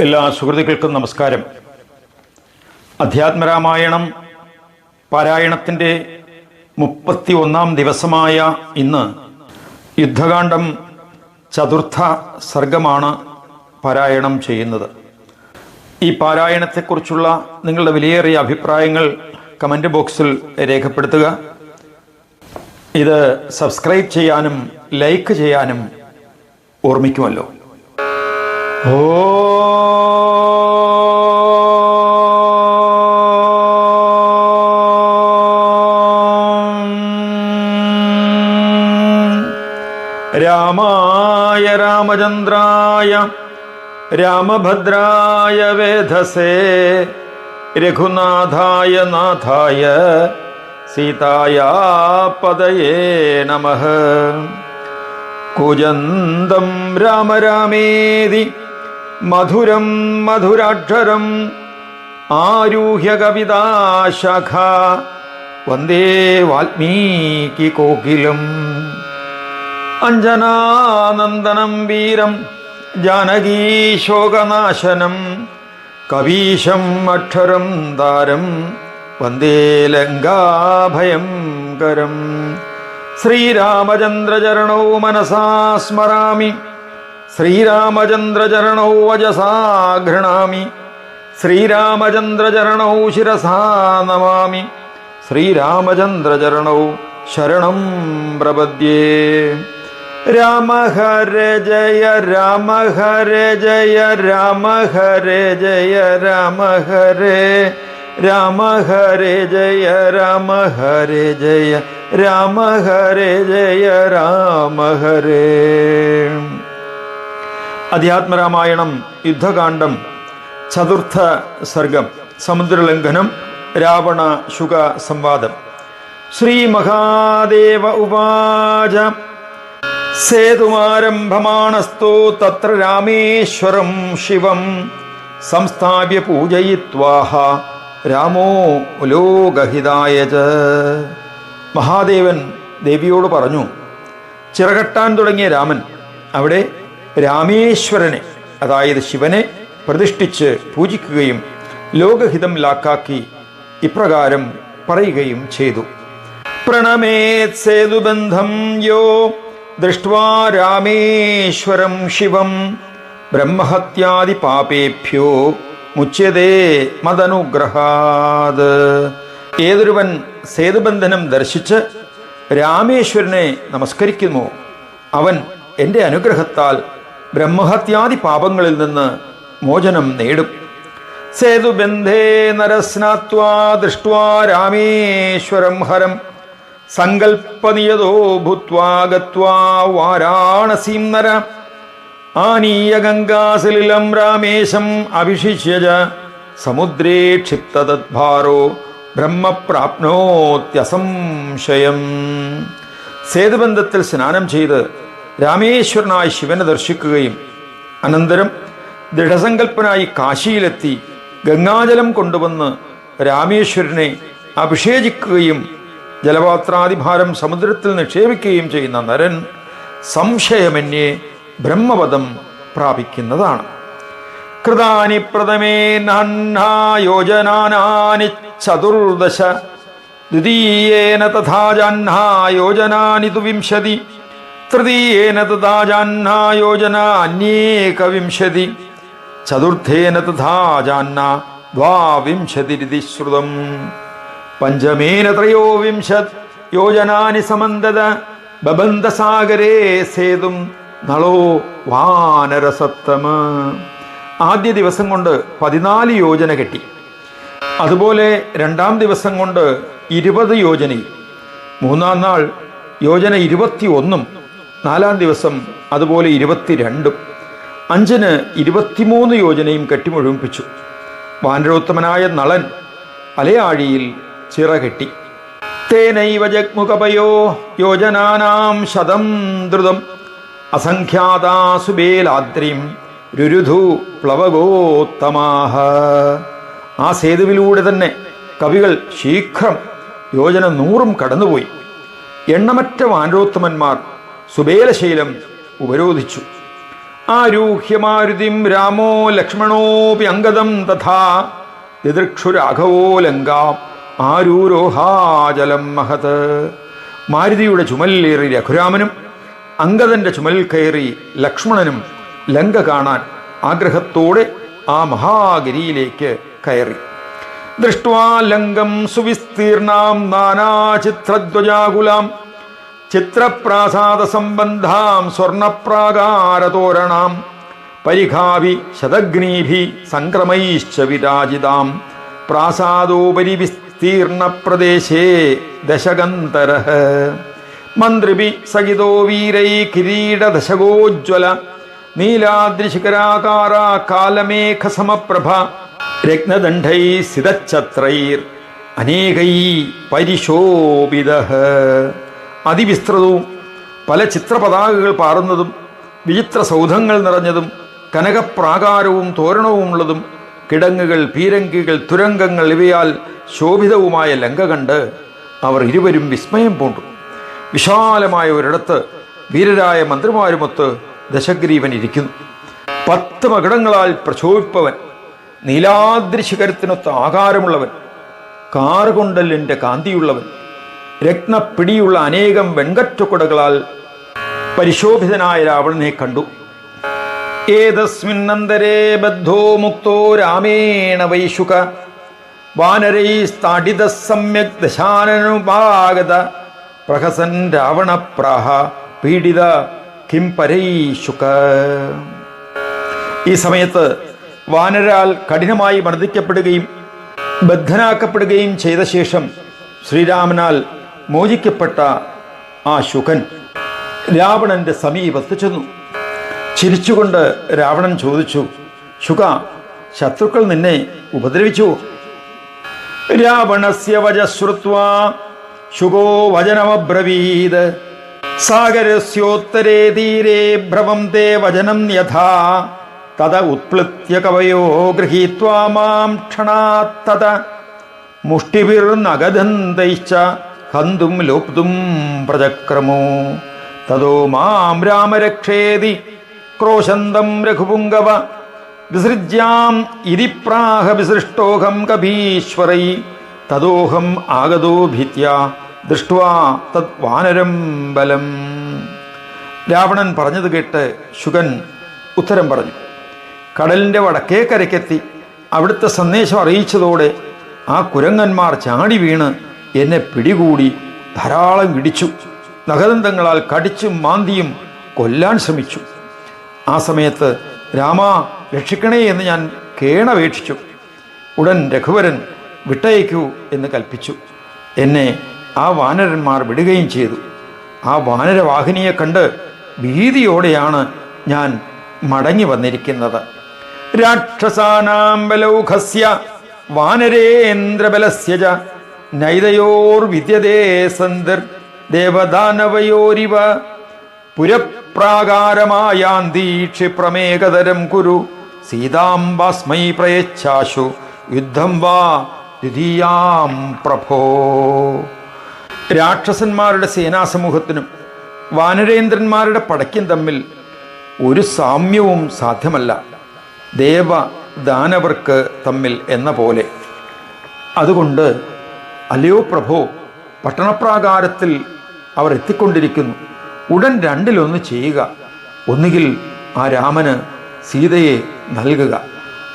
എല്ലാ സുഹൃത്തുക്കൾക്കും നമസ്കാരം. അധ്യാത്മരാമായണം പാരായണത്തിന്റെ മുപ്പത്തി ഒന്നാം ദിവസമായ ഇന്ന് യുദ്ധകാന്ഡം ചതുർത്ഥ സർഗമാണ് പാരായണം ചെയ്യുന്നത്. ഈ പാരായണത്തെക്കുറിച്ചുള്ള നിങ്ങളുടെ വിലയേറിയ അഭിപ്രായങ്ങൾ കമന്റ് ബോക്സിൽ രേഖപ്പെടുത്തുക. ഇത് സബ്സ്ക്രൈബ് ചെയ്യാനും ലൈക്ക് ചെയ്യാനും ഓർമ്മിക്കുമല്ലോ. രാമായ രാമചന്ദ്രായ രാമഭദ്രായ വേധസേ രഘുനാഥായ നാഥായ സീതായ പദയേ നമ. കുജന്തം രാമ രാമേതി മധുരം മധുരാക്ഷരം ആരൂഹ്യ കവിതാശാഖ വന്ദേ വാൽമീകി കോകിലം. അഞ്ജനാനന്ദനം വീരം ജാനകീശോകനാശനം കവീശം അക്ഷരം താരം വന്ദേ ലങ്കാഭയങ്കരം ശ്രീരാമചന്ദ്രചരണോ മനസാ സ്മരാമി ശ്രീരാമചന്ദ്രചരണൗ വജസാ ഗൃണാമി. ശിരസാ നമാമി. ശ്രീരാമചന്ദ്രചരണൗ ശരണം പ്രപദ്യേ. രാമ ഹര ജയ രാമ ഹര ജയ രാമ ഹര ജയ രാമ ഹരേ രാമ ഹരേ ജയ രാമ ഹരേ ജയ രാമ ഹരേ ജയ രാമ ഹരേ അധ്യാത്മരാമായണം യുദ്ധകാന്ഡം ചതുർത്ഥ സർഗം സമുദ്രലംഘനം രാവണ ശുക സംവാദം ശ്രീ മഹാദേവ ഉപാച സേതുമാരംഭമാണസ്തു തത്ര രാമേശ്വരം ശിവം. സംസ്ഥാപ്യ പൂജയിത്വാഹ. രാമോ ലോകഹിതായ മഹാദേവൻ ദേവിയോട് പറഞ്ഞു ചിറകട്ടാൻ തുടങ്ങിയ രാമൻ അവിടെ രാമേശ്വരനെ അതായത് ശിവനെ പ്രതിഷ്ഠിച്ച് പൂജിക്കുകയും ലോകഹിതം ലാക്കാക്കി ഇപ്രകാരം പറയുകയും ചെയ്തു. പ്രണമേത് സേതുബന്ധം യോ ദൃഷ്ട്വാ രാമേശ്വരം ശിവം. ബ്രഹ്മഹത്യാദി പാപേഭ്യോ മുച്യതേ മതനുഗ്രഹാത്. ഏതൊരുവൻ സേതുബന്ധനം ദർശിച്ച് രാമേശ്വരനെ നമസ്കരിക്കുമോ? അവൻ എന്റെ അനുഗ്രഹത്താൽ ബ്രഹ്മഹത്യാദി പാപങ്ങളിൽ നിന്ന് മോചനം നേടും. സേതുബന്ധേ നരസ്നാത്വാ ദൃഷ്ട്വാ രാമേശ്വരം ഹരം. സങ്കൽപ്പനിയതോ ഭൂത്വാ വാരാണസീം നര. ആനീയ ഗംഗാസലിലം രാമേശം അഭിഷിഷ്യജ സമുദ്രേ ക്ഷിപ്തദ്ഭാരോ ബ്രഹ്മപ്രാപ്നോത്യസംശയം. സേതുബന്ധത്തിൽ സ്നാനം ചെയ്ത് രാമേശ്വരനായ ശിവനെ ദർശിക്കുകയും അനന്തരം ദൃഢസങ്കല്പനായി കാശിയിലെത്തി ഗംഗാജലം കൊണ്ടുവന്ന് രാമേശ്വരനെ അഭിഷേചിക്കുകയും ജലപാത്രാതിഭാരം സമുദ്രത്തിൽ നിക്ഷേപിക്കുകയും ചെയ്യുന്ന നരൻ സംശയമന്യേ ബ്രഹ്മപദം പ്രാപിക്കുന്നതാണ്. കൃതാനി പ്രഥമേ നായോജനാനി ചതുർദശ ദ്വിതീയേന തഥാ ജാഹ്നായോജനാനി തു വിംശതി തൃതീയേന തഥാ ജാഹ്നായോജന അന്യേകവിംശതി. ചതുർത്ഥേന തഥാ ജാഹ്ന ദ്വാവിംശതിരിതി ശ്രുതം. പഞ്ചമേന ത്രയോവിംശത് യോജനാനി സമന്തത ബബന്ധസാഗരേ സേതും നളോ വാനരസത്തമ. ആദ്യ ദിവസം കൊണ്ട് പതിനാല് യോജന കെട്ടി. അതുപോലെ രണ്ടാം ദിവസം കൊണ്ട് ഇരുപത് യോജനയും. മൂന്നാം നാൾ യോജന ഇരുപത്തി ഒന്നും നാലാം ദിവസം അതുപോലെ ഇരുപത്തിരണ്ടും അഞ്ചിന് ഇരുപത്തിമൂന്ന് യോജനയും കെട്ടിമുഴുമിപ്പിച്ചു വാനരോത്തമനായ നളൻ അലയാഴിയിൽ ചിറകെട്ടി. തേനൈവ ജഗ്മുഖപയോ യോജനാനാം ശതം ദ്രുതം. അസംഖ്യാതാസുബേലാദ്രിം രുരുധു പ്ലവഗോത്തമാഹ. ആ സേതുവിലൂടെ തന്നെ കവികൾ ശീഘ്രം യോജന നൂറും കടന്നുപോയി. എണ്ണമറ്റ വാനരോത്തമന്മാർ സുബേലശൈലം ഉപരോധിച്ചു. ആരൂഹ്യമാരുതിം രാമോ ലക്ഷ്മണോപി അംഗതം തഥാ ദിദൃക്ഷുരാഘവോ ലങ്കാം ആരൂരോഹാജലം മഹത്. മാരുതിയുടെ ചുമലിലേറി രഘുരാമനും അംഗതന്റെ ചുമലിൽ കയറി ലക്ഷ്മണനും ലങ്ക കാണാൻ ആഗ്രഹത്തോടെ ആ മഹാഗിരിയിലേക്ക് കയറി. ദൃഷ്ട്വാ ലങ്കം സുവിസ്തീർണാം നാനാചിത്രധ്വജാകുലാം ചിത്രപ്രാസാദ സംബന്ധാം സ്വർണപ്രാകാരതോരണാം പരിഘാവി ശതഗ്നീഭി സംക്രമൈശ്ച വിരാജിതാം പ്രാസാദോപരി വിസ്തീർണ പ്രദേശേ ദശകന്തര മന്ത്രിഭി സഹിതോ വീരൈ കിരീടദശകോജ്വല നീലാദ്രിശിഖരാകാര കാലമേഘ സമപ്രഭ രത്നദണ്ഡൈ സിതച്ഛത്രൈർ അനേകൈ പരിശോഭിത. അതിവിസ്തൃതവും പല ചിത്രപതാകകൾ പാറുന്നതും വിചിത്ര സൗധങ്ങൾ നിറഞ്ഞതും കനകപ്രാകാരവും തോരണവും ഉള്ളതും കിടങ്ങുകൾ പീരങ്കികൾ തുരങ്കങ്ങൾ ഇവയാൽ ശോഭിതവുമായ ലങ്ക കണ്ട് അവർ ഇരുവരും വിസ്മയം പൂണ്ടു. വിശാലമായ ഒരിടത്ത് വീരരായ മന്ത്രിമാരുമൊത്ത് ദശഗ്രീവൻ ഇരിക്കുന്നു. പത്ത് മകടങ്ങളാൽ പ്രശോഭിപ്പവൻ നീലാദ്രി ശിഖരത്തിനൊത്ത ആകാരമുള്ളവൻ കാറുകൊണ്ടലിന്റെ കാന്തിയുള്ളവൻ രത്നപ്പിടിയുള്ള അനേകം വെങ്കറ്റക്കുടകളാൽ പരിശോഭിതനായ രാവണനെ കണ്ടു. ഏതസ്മിന്നന്തരേ ബദ്ധോ മുക്തോ രാമേണ വൈശുക. വാനരൈസ്താഡിത സമ്യക് ദശാനനുപാഗത. പ്രഹസൻ രാവണപ്രാഹ പീഡിത കിം പരൈശുക. ഈ സമയത്ത് വാനരാൽ കഠിനമായി മർദ്ദിക്കപ്പെടുകയും ബദ്ധനാക്കപ്പെടുകയും ചെയ്ത ശേഷം ശ്രീരാമനാൽ മോചിക്കപ്പെട്ട ആ ശുഖൻ രാവണന്റെ സമീപത്ത് ചെന്നു. ചിരിച്ചുകൊണ്ട് രാവണൻ ചോദിച്ചു ശുക ശത്രുക്കൾ നിന്നെ ഉപദ്രവിച്ചു? രാവണസ്യ വജശ്രുത്വാ ശുകോ വചനമബ്രവീത്. സാഗരസ്യോത്തരേ തീരെ ഭ്രവം തേ വചനം യഥാ. തത ഉത്പ്ലുത്യ കവയോ ഗൃഹീത്വാ മാം ക്ഷണാത്തത മുഷ്ടിഭിർനഗധന്തൈശ്ച ഹന്തും ലോപ്തും പ്രചക്രമോ? തതോ മാം രാമരക്ഷേതി ക്രോശന്തം രഘുപുങ്കവ വിസൃജ്യാം ഇതി പ്രാഹ വിസൃഷ്ടോഹം കഭീശ്വരൈ. തദോഹം ആഗതോ ഭിത്യ ദൃഷ്ട്വാ തത് വാനരം ബലം. രാവണൻ പറഞ്ഞത് കേട്ട് ശുഗൻ ഉത്തരം പറഞ്ഞു. കടലിന്റെ വടക്കേ കരയ്ക്കെത്തി. അവിടുത്തെ സന്ദേശം അറിയിച്ചതോടെ ആ കുരങ്ങന്മാർ ചാടി വീണ് എന്നെ പിടികൂടി ധാരാളം ഇടിച്ചു. നഖദന്തങ്ങളാൽ കടിച്ചും മാന്തിയും കൊല്ലാൻ ശ്രമിച്ചു. ആ സമയത്ത് രാമ രക്ഷിക്കണേ എന്ന് ഞാൻ കേണപേക്ഷിച്ചു. ഉടൻ രഘുവരൻ വിട്ടയക്കൂ എന്ന് കൽപ്പിച്ചു. എന്നെ ആ വാനരന്മാർ വിടുകയും ചെയ്തു. ആ വാനരവാഹിനിയെ കണ്ട് ഭീതിയോടെയാണ് ഞാൻ മടങ്ങി വന്നിരിക്കുന്നത്. രാക്ഷസാനാം ബലൗഖസ്യ വാനരേന്ദ്രബലസ്യ ച നൈതയോർ വിദ്യതേ സന്ദർ ദേവദാനവയോരിവ പുരപ്രാകാരമായാന്തി ക്ഷിപ്രമേകതരം കുരു. സീതാംബാസ്മൈ പ്രയച്ഛാശു. യുദ്ധം വാ ദ്വിതീയാം പ്രഭോ. രാക്ഷസന്മാരുടെ സേനാസമൂഹത്തിനും വാനരേന്ദ്രന്മാരുടെ പടയ്ക്കും തമ്മിൽ ഒരു സാമ്യവും സാധ്യമല്ല. ദേവ ദാനവർക്ക് തമ്മിൽ എന്ന പോലെ. അതുകൊണ്ട് അല്ലയോ പ്രഭോ പട്ടണപ്രാകാരത്തിൽ അവർ എത്തിക്കൊണ്ടിരിക്കുന്നു. ഉടൻ രണ്ടിലൊന്ന് ചെയ്യുക. ഒന്നുകിൽ ആ രാമന് സീതയെ നൽകുക.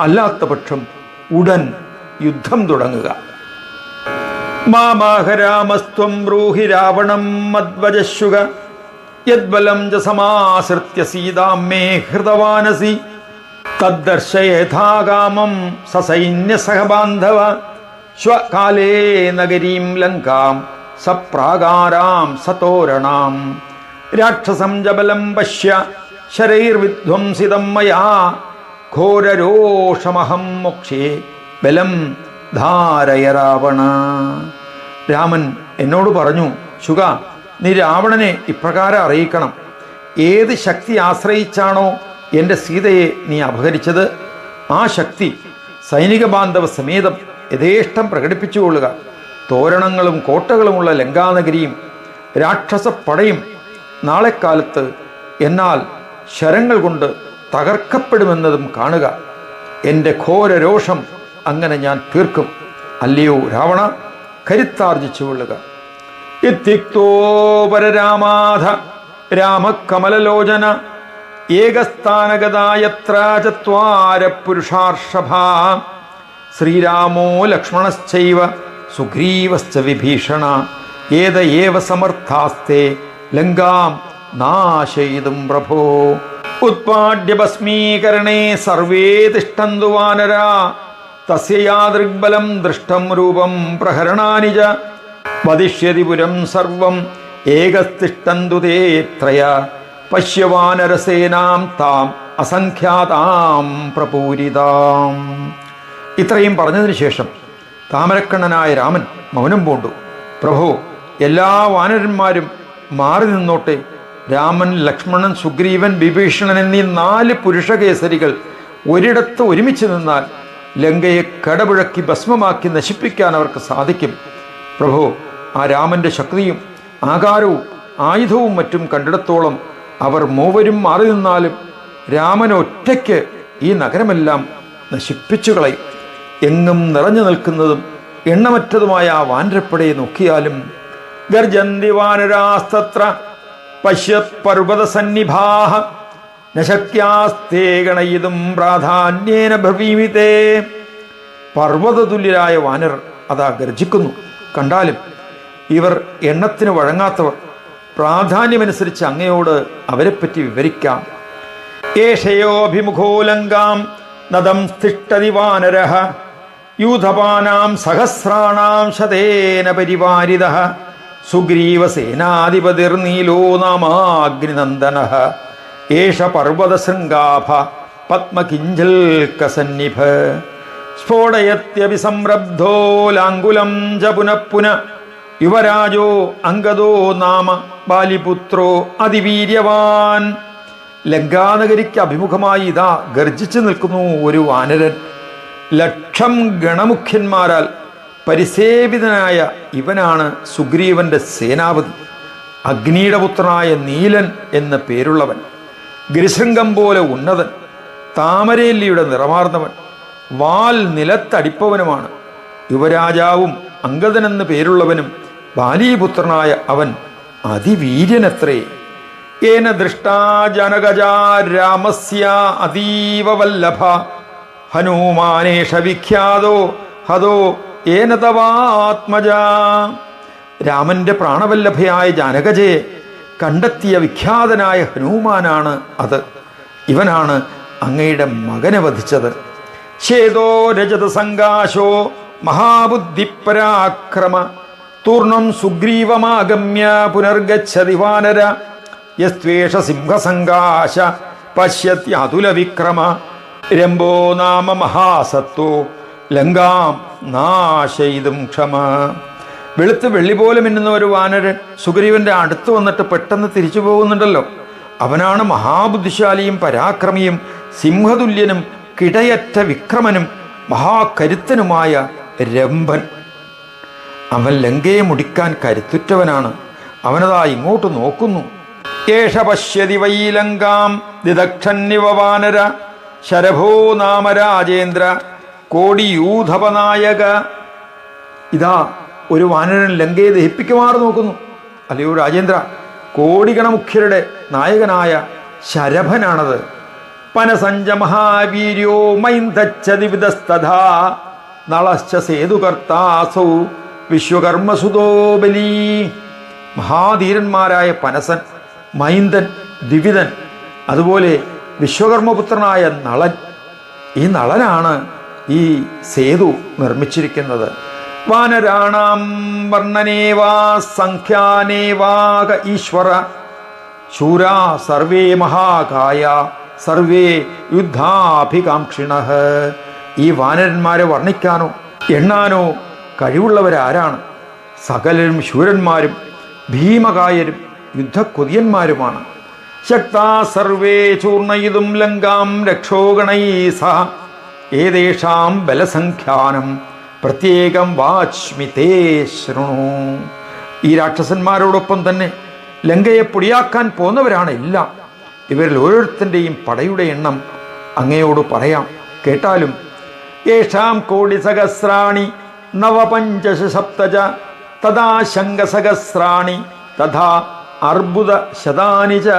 അല്ലാത്ത പക്ഷം ഉടൻ യുദ്ധം തുടങ്ങുക. മാമാഹരാമസ്ത്വം ബ്രൂഹി രാവണം മദ്വജശുക യദ്ബലം ച സമാശ്രിത്യ സീതാം മേ ഹൃതവാനസി സസൈന്യ സസൈന്യസഹബാന്ധവ. ശ്വകാലേ നഗരീം ലങ്കാം സപ്രാകാരാം സതോരണാം. രാക്ഷസം ജബലം പശ്യ ശരൈർവിധ്വംസിതം മയാ ഘോരരോഷമഹം മോക്ഷേ ബലം ധാരയ രാവണ. രാമൻ എന്നോട് പറഞ്ഞു ശുക നീ രാവണനെ ഇപ്രകാരം അറിയിക്കണം. ഏത് ശക്തി ആശ്രയിച്ചാണോ എന്റെ സീതയെ നീ അപഹരിച്ചത്? ആ ശക്തി സൈനിക ബാന്ധവ സമേതം യഥേഷ്ടം പ്രകടിപ്പിച്ചുകൊള്ളുക. തോരണങ്ങളും കോട്ടകളുമുള്ള ലങ്കാനഗരിയും രാക്ഷസപ്പടയും നാളെക്കാലത്ത് എന്നാൽ ശരങ്ങൾ കൊണ്ട് തകർക്കപ്പെടുമെന്നതും കാണുക. എന്റെ ഘോരരോഷം അങ്ങനെ ഞാൻ തീർക്കും. അല്ലയോ രാവണ കരുത്താർജിച്ചു കൊള്ളുക ഇത്യുക്തോ പരരാമാധ രാമകമലലോചന ഏകസ്ഥാനഗതായത്ര ചത്വാര പുരുഷാർഷഭ ശ്രീരാമോ ലക്ഷ്മണശ്ചൈവ സുഗ്രീവശ്ച വിഭീഷണ ഏത ഏവ സമർത്ഥാസ്തേ ലങ്കാം നാശയിതും പ്രഭോ. ഉത്പാഡ്യഭസ്മീകരണേ സർവേ തിഷ്ടന്തു വാനരാ തസ്യ യാദൃഗ്ബലം ദൃഷ്ടം രൂപം പ്രഹരണാനി ച. വദിഷ്യതി പുരം സർവം ഏകസ്തിഷ്ടന്തു തേത്രയ പശ്യവാനരസേനാം താം അസംഖ്യാതാം പ്രപൂരിതാം. ഇത്രയും പറഞ്ഞതിന് ശേഷം താമരക്കണ്ണനായ രാമൻ മൗനം പൂണ്ടു. പ്രഭു എല്ലാ വാനരന്മാരും മാറി നിന്നോട്ടെ. രാമൻ ലക്ഷ്മണൻ സുഗ്രീവൻ വിഭീഷണൻ എന്നീ നാല് പുരുഷകേസരികൾ ഒരിടത്ത് ഒരുമിച്ച് നിന്നാൽ ലങ്കയെ കടപുഴക്കി ഭസ്മമാക്കി നശിപ്പിക്കാൻ അവർക്ക് സാധിക്കും. പ്രഭു ആ രാമന്റെ ശക്തിയും ആകാരവും ആയുധവും മറ്റും കണ്ടിടത്തോളം അവർ മൂവരും മാറി നിന്നാലും രാമൻ ഒറ്റയ്ക്ക് ഈ നഗരമെല്ലാം നശിപ്പിച്ചു കളയും എങ്ങും നിറഞ്ഞു നിൽക്കുന്നതും എണ്ണമറ്റതുമായ ആ വാനരപ്പടയെ നോക്കിയാലും ഗർജന്തി വാനരാസ്തത്ര പശ്യത് പർവത സന്നിഭാഹ നശക്യാസ്തേ പ്രാധാന്യേന ഭവീമിതേ. പർവതതുല്യരായ വാനർ അതാ ഗർജിക്കുന്നു. കണ്ടാലും ഇവർ എണ്ണത്തിന് വഴങ്ങാത്തവർ. പ്രാധാന്യമനുസരിച്ച് അങ്ങയോട് അവരെപ്പറ്റി വിവരിക്കാം. ഏഷയോഭിമുഖോലങ്കാം നദം സ്ഥിഷ്ടതി വാനര യൂഥപാനാം സഹസ്രാണാം ശതേന പരിവാരിത സുഗ്രീവസേനാധിപതിർനീലോ നാമാഗ്നിനന്ദന. ഏഷ പർവതശൃംഗാഭ പത്മകിഞ്ചൽക്കസന്നിഭ സ്ഫോടയത്യഭിസംരബ്ധോ ലാങ്കുലം ച പുനഃ പുനഃ. യുവരാജോ അംഗദോ നാമ ബാലിപുത്രോ അതിവീര്യവാൻ. ലങ്കാനഗരിക്ക് അഭിമുഖമായി ഇതാ ഗർജിച്ചു നിൽക്കുന്നു ഒരു വാനരൻ. ലക്ഷം ഗണമുഖ്യന്മാരാൽ പരിസേവിതനായ ഇവനാണ് സുഗ്രീവന്റെ സേനാപതി. അഗ്നിയുടെ പുത്രനായ നീലൻ എന്ന പേരുള്ളവൻ. ഗിരിശൃംഗം പോലെ ഉന്നതൻ. താമരേല്ലിയുടെ നിറമാർന്നവൻ. വാൽ നിലത്തടിപ്പവനുമാണ്. യുവരാജാവും അംഗതനെന്ന് പേരുള്ളവനും ബാലീപുത്രനായ അവൻ അതിവീര്യനത്രേ. ഏന ദൃഷ്ടാ ജനകജാ രാമസ്യ അതീവ വല്ലഭ. ഹനുമാനേഷ വിഖ്യാതോ ഹതോ ഏനതവാത്മജ രാമന്റെ പ്രാണവല്ലഭയായ ജാനകജയെ കണ്ടെത്തിയ വിഖ്യാതനായ ഹനുമാനാണ് അത്. ഇവനാണ് അങ്ങയുടെ മകനെ വധിച്ചത്. ഛേദോ രജത സംകാശോ മഹാബുദ്ധിപരാക്രമ. തൂർണം സുഗ്രീവമാഗമ്യ പുനർഗച്ഛതി വാനര. സിംഹസങ്കാശ പശ്യത്യതുല വിക്രമ രംഭോ നാമ മഹാസത്വോ ലങ്കാം നാശയിതും ക്ഷമ. വെളുത്ത് വെള്ളി പോലെ മിന്നുന്ന ഒരു വാനരൻ സുഗ്രീവന്റെ അടുത്ത് വന്നിട്ട് പെട്ടെന്ന് തിരിച്ചു പോകുന്നുണ്ടല്ലോ. അവനാണ് മഹാബുദ്ധിശാലിയും പരാക്രമിയും സിംഹതുല്യനും കിടയറ്റ വിക്രമനും മഹാകരുത്തനുമായ രംഭൻ. അവൻ ലങ്കയെ മുടിക്കാൻ കരുത്തുറ്റവനാണ്. അവനതാ ഇങ്ങോട്ട് നോക്കുന്നു. ഏഷ പശ്യതി വൈ ലങ്കാം ദിദക്ഷന്നിവ ശരഭോ നാമ രാജേന്ദ്ര കോടിയൂധപനായക ഇതാ ഒരു വാനരൻ ലങ്കയെ ദഹിപ്പിക്കുമാറ് നോക്കുന്നു. അല്ലയോ രാജേന്ദ്ര കോടിഗണമുഖ്യരുടെ നായകനായ ശരഭനാണത്. പനസഞ്ച മഹാവീര്യോ മൈന്ദച്ചതി വിധസ്തഥാ നളശ്ച സേതുകർത്താസൗ വിശ്വകർമ്മസുതോ ബലി. മഹാധീരന്മാരായ പനസൻ മൈന്ദൻ ദിവിതൻ അതുപോലെ വിശ്വകർമ്മപുത്രനായ നളൻ. ഈ നളനാണ് ഈ സേതു നിർമ്മിച്ചിരിക്കുന്നത്. വാനരാണാം വർണനേവാ സംഖ്യാനേവാക ഈശ്വര. ശൂരാ സർവേ മഹാകായ സർവേ യുദ്ധാഭികാംക്ഷിണ. ഈ വാനരന്മാരെ വർണിക്കാനോ എണ്ണാനോ കഴിവുള്ളവരാരാണ്? സകലരും ശൂരന്മാരും ഭീമകായരും യുദ്ധക്കൊതിയന്മാരുമാണ്. ശക്താ സർവേ ചൂർണയിതും ലങ്കാം രക്ഷോഗണൈ സഹ ഏതേഷാം ബലസംഖ്യാനം പ്രത്യേകം വാച്മിതേ ശൃണു. ഈ രാക്ഷസന്മാരോടൊപ്പം തന്നെ ലങ്കയെ പൊടിയാക്കാൻ പോന്നവരാണ് എല്ലാം. ഇവരിൽ ഓരോരുത്തന്റെയും പടയുടെ എണ്ണം അങ്ങയോട് പറയാം. കേട്ടാലും യേഷാം കോടി സഹസ്രാണി നവപഞ്ചശ സപ്തജ തഥാ ശങ്കസഹസ്രാണി തഥാ അർബുദ ശതാനിച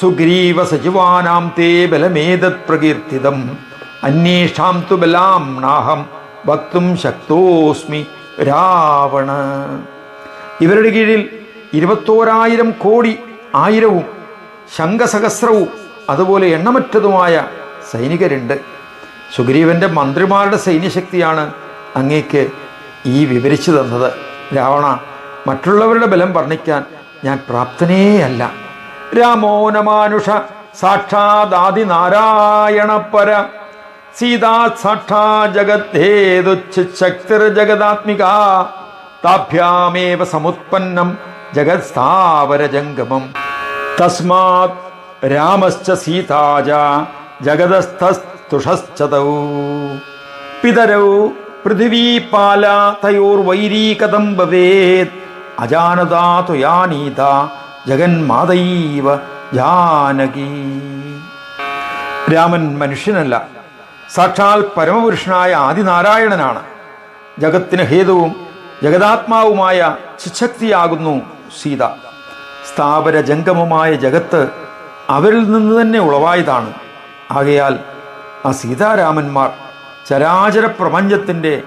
സുഗ്രീവ സജീവാനാം തേ ബലമേതത് പ്രകീർത്തിതം. അന്യേഷാം തു ബലാം നാഹം വക്തും ശക്തോസ്മി രാവണ. ഇവരുടെ കീഴിൽ ഇരുപത്തോരായിരം കോടി ആയിരവും ശംഖസഹസ്രവും അതുപോലെ എണ്ണമറ്റതുമായ സൈനികരുണ്ട്. സുഗ്രീവന്റെ മന്ത്രിമാരുടെ സൈന്യശക്തിയാണ് അങ്ങേക്ക് ഈ വിവരിച്ചു തന്നത്. രാവണ മറ്റുള്ളവരുടെ ബലം വർണിക്കാൻ ഞാൻ പ്രാപ്തനേയല്ല. രാമോനമാനുഷ സാക്ഷാദാദിനാരായണപര സീതാ സാക്ഷാ ജഗദ്ധേതുച്ഛക്തിർ ജഗദാത്മിക. താഭ്യാമേവ സമുത്പന്നം ജഗത്സ്ഥാവരജംഗമം തസ്മാത് രാമശ്ച സീതാജ ജഗതസ്ഥസ്തുഷശ്ചതൗ പിതരൗ പൃഥിവീപാല തയോർ വൈരീകദം ഭവേത്. അജാനതാ ജഗന്മാതൈവ ജാനകി. രാമൻ മനുഷ്യനല്ല സാക്ഷാൽ പരമപുരുഷനായ ആദിനാരായണനാണ്. ജഗത്തിന് ഹേതുവും ജഗതാത്മാവുമായ ചിശക്തിയാകുന്നു സീത. സ്ഥാപര ജംഗമമായ ജഗത്ത് അവരിൽ നിന്ന് തന്നെ ഉളവായതാണ്. ആകയാൽ ആ സീതാരാമന്മാർ ചരാചര പ്രപഞ്ചത്തിന്റെ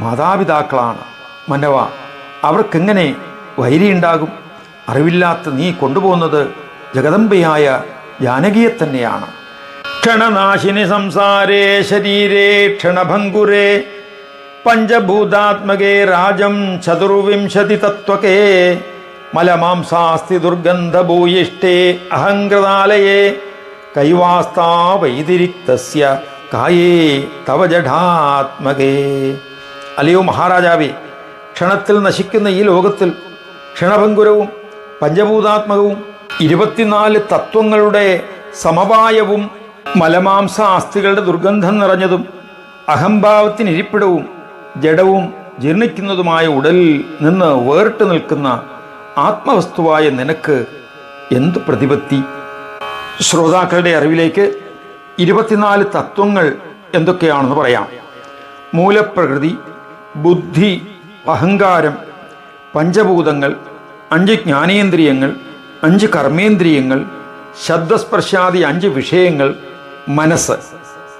മാതാപിതാക്കളാണ്. മന്നവ അവർക്കെങ്ങനെ വൈരിയുണ്ടാകും? അറിവില്ലാത്ത നീ കൊണ്ടുപോകുന്നത് ജഗദമ്പയായ ജാനകിയെ തന്നെയാണ്. ക്ഷണനാശിനി സംസാരേ ശരീരേ ക്ഷണഭങ്കുരേ പഞ്ചഭൂതാത്മകേ രാജം ചതുർവിംശതി തത്വകേ മലമാംസാസ്തി ദുർഗന്ധഭൂയിഷ്ടേ അഹങ്കൃതാലയേ കൈവാസ്താ വൈതിരിക്തസ്യ കായേ തവ ജഠാത്മകേ. അല്ലയോ മഹാരാജാവേ ക്ഷണത്തിൽ നശിക്കുന്ന ഈ ലോകത്തിൽ ക്ഷണഭങ്കുരവും പഞ്ചഭൂതാത്മകവും ഇരുപത്തിനാല് തത്വങ്ങളുടെ സമവായവും മലമാംസ ആസ്തികളുടെ ദുർഗന്ധം നിറഞ്ഞതും അഹംഭാവത്തിന് ഇരിപ്പിടവും ജഡവും ജീർണിക്കുന്നതുമായ ഉടലിൽ നിന്ന് വേറിട്ട് നിൽക്കുന്ന ആത്മവസ്തുവായ നിനക്ക് എന്തു പ്രതിപത്തി? ശ്രോതാക്കളുടെ അറിവിലേക്ക് ഇരുപത്തിനാല് തത്വങ്ങൾ എന്തൊക്കെയാണെന്ന് പറയാം. മൂലപ്രകൃതി ബുദ്ധി അഹങ്കാരം പഞ്ചഭൂതങ്ങൾ അഞ്ച് ജ്ഞാനേന്ദ്രിയങ്ങൾ അഞ്ച് കർമ്മേന്ദ്രിയങ്ങൾ ശബ്ദസ്പർശാദി അഞ്ച് വിഷയങ്ങൾ മനസ്സ്.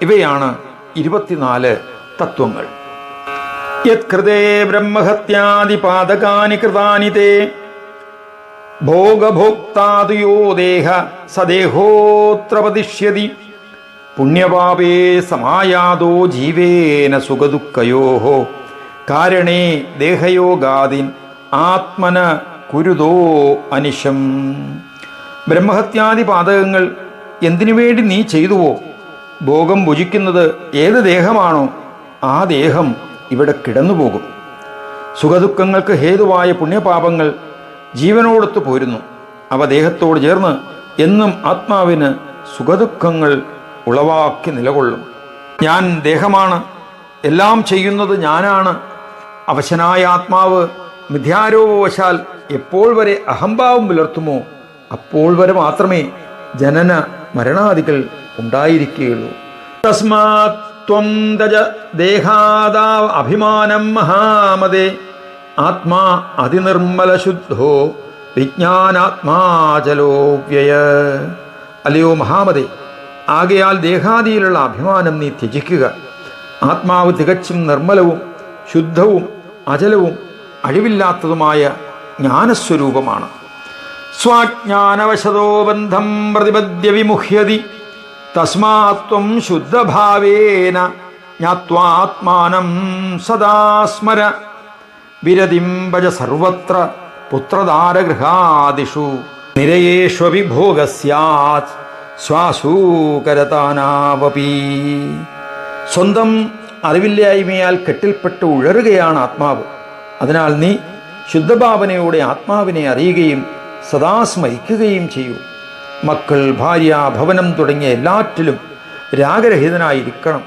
ഇവയാണ് ഇരുപത്തിനാല് തത്വങ്ങൾ. യത്കൃതേ ബ്രഹ്മഹത്യാദിപാതകാനി കൃതാനി തേ. ഭോഗഭോക്താദിയോ ദേഹ സദേഹോത്രപതിഷ്യതി പുണ്യപാപേ സമായാതോ ജീവേന സുഖദുഃഖയോ. കാരണേ ദേഹയോഗാദിൻ ആത്മന കുരുതോ അനിശം. ബ്രഹ്മഹത്യാദി പാതകങ്ങൾ എന്തിനു വേണ്ടി നീ ചെയ്തുവോ? ഭോഗം ഭുജിക്കുന്നത് ഏത് ദേഹമാണോ ആ ദേഹം ഇവിടെ കിടന്നുപോകും. സുഖദുഃഖങ്ങൾക്ക് ഹേതുവായ പുണ്യപാപങ്ങൾ ജീവനോടൊത്ത് പോരുന്നു. അവ ദേഹത്തോട് ചേർന്ന് എന്നും ആത്മാവിന് സുഖദുഃഖങ്ങൾ ഉളവാക്കി നിലകൊള്ളും. ഞാൻ ദേഹമാണ് എല്ലാം ചെയ്യുന്നത് ഞാനാണ് അവശനായ ആത്മാവ് മിഥ്യാരോപവശാൽ എപ്പോൾ വരെ അഹംഭാവം പുലർത്തുമോ അപ്പോൾ വരെ മാത്രമേ ജനന മരണാദികൾ ഉണ്ടായിരിക്കുകയുള്ളൂ. അഭിമാനം മഹാമതേ. ആത്മാ അതിനിർമ്മല ശുദ്ധോ വിജ്ഞാനാത്മാചലോ അല്ലയോ മഹാമതേ ആകയാൽ ദേഹാദിയിലുള്ള അഭിമാനം നീ ത്യജിക്കുക. ആത്മാവ് തികച്ചും നിർമ്മലവും ശുദ്ധവും അചലവും അഴിവില്ലാത്തതുമായ ജ്ഞാനസ്വരൂപമാണ്. സ്വാജ്ഞാനവശതോ ബന്ധം പ്രതിപദ്യ വിമുഹ്യതി. തസ്മാത്വം ശുദ്ധഭാവേന ജ്ഞാത്വാത്മാനം സദാസ്മര. വിരതിം ഭജ സർവത്ര പുത്രദാരഗൃഹാദിഷു. നിരയേഷ്വപി ഭോഗസ്യാത് ശ്വാസൂകരതാനാവപി. സ്വന്തം അറിവില്ലായ്മയാൽ കെട്ടിൽപ്പെട്ട് ഉഴറുകയാണ് ആത്മാവ്. അതിനാൽ നീ ശുദ്ധഭാവനയോടെ ആത്മാവിനെ അറിയുകയും സദാ സ്മരിക്കുകയും ചെയ്യൂ. മക്കൾ ഭാര്യ ഭവനം തുടങ്ങിയ എല്ലാറ്റിലും രാഗരഹിതനായിരിക്കണം.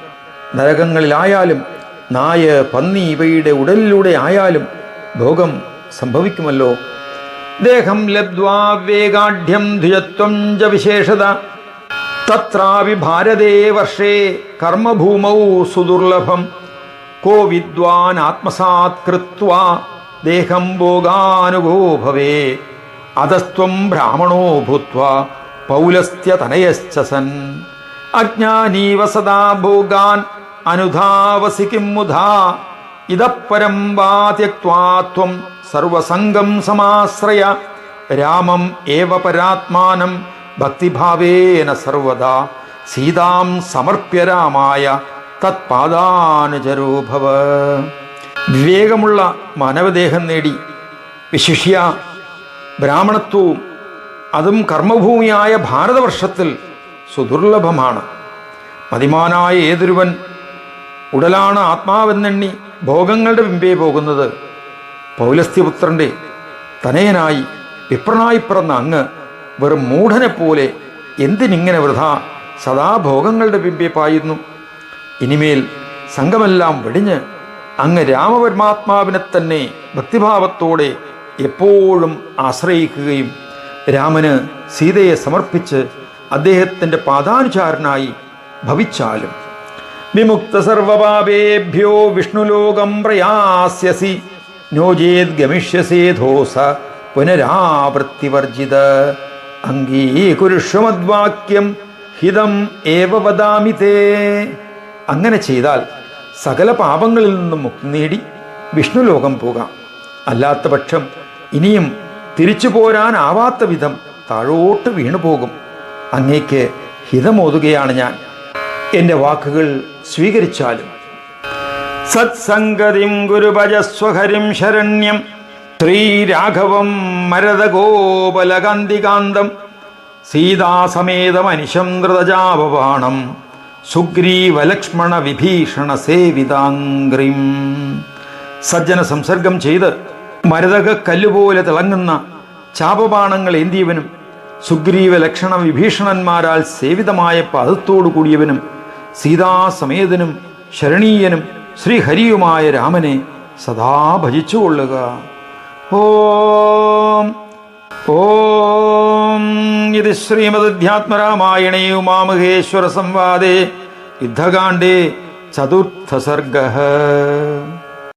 നരകങ്ങളിലായാലും നായ പന്നി ഇവയുടെ ഉടലിലൂടെ ആയാലും ഭോഗം സംഭവിക്കുമല്ലോ. ദേഹം ലബ്ധ്വാ വേഗാഢ്യം ധുജത്വം ച വിശേഷത. തത്രാപി ഭാരതേ വർഷേ കർമ്മഭൂമൗ സുദുർലഭം. കോ വിദ്വാൻ ആത്മസാത് കൃത്വാ ദേഹം ഭോഗാനുഭോ ഭവേ അതസ്ത്വം ബ്രാഹ്മണോ ഭൂത്വ പൗലസ്ത്യതനയശ്ച സൻ. അജ്ഞാനീവ സദാ ഭോഗാൻ അനുധാവസി കിം മുധാ. ഇതപ്പരം വാ ത്യക്വാ ത്വം സർവസംഗം സമാശ്രയ. രാമം ഏവ പരാത്മാനം ഭക്തിഭാവേന സർവദാ സീതാം സമർപ്യ രാമായ തത്പാദാനുചരോ ഭവ വിവേകമുള്ള മാനവദേഹം നേടി വിശിഷ്യ ബ്രാഹ്മണത്വവും അതും കർമ്മഭൂമിയായ ഭാരതവർഷത്തിൽ സുദുർലഭമാണ്. മതിമാനായ ഏതൊരുവൻ ഉടലാണ് ആത്മാവെന്നെണ്ണി ഭോഗങ്ങളുടെ മുമ്പേ പോകുന്നത്. പൗലസ്ത്യപുത്രന്റെ തനയനായി വിപ്രനായി പിറന്ന അങ്ങ് വെറും മൂഢനെപ്പോലെ പോലെ എന്തിനിങ്ങനെ വൃഥ സദാഭോഗങ്ങളുടെ ഭോഗങ്ങളുടെ പിമ്പേ പായുന്നു? ഇനിമേൽ സംഘമെല്ലാം വെടിഞ്ഞ് അങ്ങ് രാമപരമാത്മാവിനെ തന്നെ ഭക്തിഭാവത്തോടെ എപ്പോഴും ആശ്രയിക്കുകയും രാമന് സീതയെ സമർപ്പിച്ച് അദ്ദേഹത്തിന്റെ പാദാനുചാരനായി ഭവിച്ചാലും. വിമുക്ത സർവപാപേഭ്യോ വിഷ്ണുലോകം പ്രയാസ്യസി നോചേത് ഗമിഷ്യസേധോസ പുനരാവൃത്തിവർജിത. അംഗീകുരുഷ്വമദ്വാക്യം ഹിതം ഏവ അങ്ങനെ ചെയ്താൽ സകല പാപങ്ങളിൽ നിന്നും മുക്തി നേടി വിഷ്ണുലോകം പോകാം. അല്ലാത്ത പക്ഷം ഇനിയും തിരിച്ചു പോരാനാവാത്ത വിധം താഴോട്ട് വീണുപോകും അങ്ങേക്ക് ഹിതമോതുകയാണ് ഞാൻ. എന്റെ വാക്കുകൾ സ്വീകരിച്ചാലും. സത്സംഗതിം ഗുരുഭജസ്വഹരിം ശരണ്യം ശ്രീരാഘവം മരതഗോപലകാന്തികാന്തം സീതാസമേതമനിശം ധൃതജാപവാണം സുഗ്രീവലക്ഷ്മണ വിഭീഷണ സേവിതാംഗ്രിം സജ്ജന സംസർഗം ചെയ്ത് മരതക കല്ലുപോലെ തിളങ്ങുന്ന ചാപബാണങ്ങൾ ഏന്തിയവനും സുഗ്രീവ ലക്ഷണ വിഭീഷണന്മാരാൽ സേവിതമായ പദത്തോടു കൂടിയവനും സീതാസമേതനും ശരണീയനും ശ്രീഹരിയുമായ രാമനെ സദാ ഭജിച്ചുകൊള്ളുക. ഓം. ഓം. ഇത് ശ്രീമദ്ധ്യാത്മരാമായണേ ഉമാമഹേശ്വര സംവാദേ യുദ്ധകാണ്ഡേ ചതുർത്ഥ സർഗ